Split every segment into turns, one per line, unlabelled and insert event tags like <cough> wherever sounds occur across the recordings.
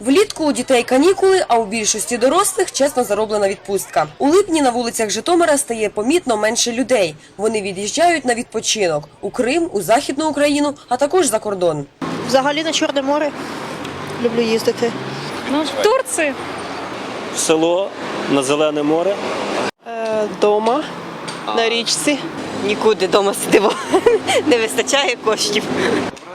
Влітку у дітей канікули, а у більшості дорослих чесно зароблена відпустка. У липні на вулицях Житомира стає помітно менше людей. Вони від'їжджають на відпочинок у Крим, у Західну Україну, а також за кордон.
Взагалі на Чорне море люблю їздити.
Ну, в Турции.
в село на Зелене море.
Е, дома на річці.
Нікуди вдома сидимо. <laughs> Не вистачає коштів.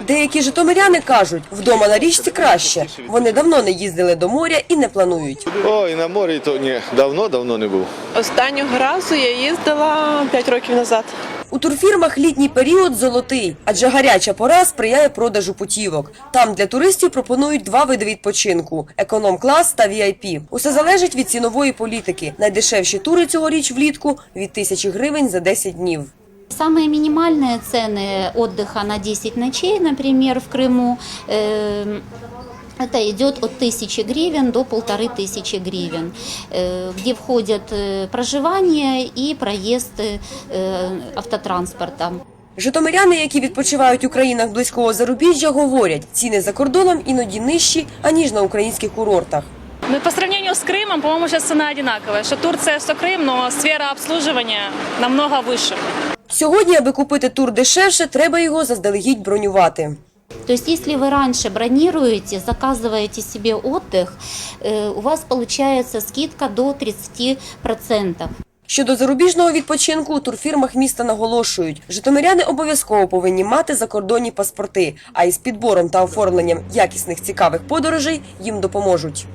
Деякі житомиряни кажуть, вдома на річці краще. Вони давно не їздили до моря і не планують.
Ой, на морі то ні, давно давно не був.
Останнього разу я їздила 5 років назад.
У турфірмах літній період золотий, адже гаряча пора сприяє продажу путівок. Там для туристів пропонують два види відпочинку: економ-клас та VIP. Усе залежить від цінової політики. Найдешевші тури цьогоріч влітку від тисячі гривень за 10 днів.
Самые минимальные цены отдыха на 10 ночей, например, в Крыму, э, это идет от 1000 гривен до 1500 гривен, э, где входят э, проживание и проезд э, автотранспортом.
Житомиряни, які відпочивають у країнах близького зарубіжжя, говорять, ціни за кордоном іноді нижчі, аніж на українських курортах.
Ну, по сравнению с Крымом, по-моему, сейчас цена одинаковая. Что Турция, что Крым, но сфера обслуживания намного выше.
Сьогодні, аби купити тур дешевше, треба його заздалегідь бронювати.
То есть, если вы раньше бронируете, заказываете себе отдых, э, у вас получается скидка до 30%.
Щодо зарубіжного відпочинку у турфірмах міста наголошують, житомиряни обов'язково повинні мати закордонні паспорти, а із підбором та оформленням якісних цікавих подорожей їм допоможуть.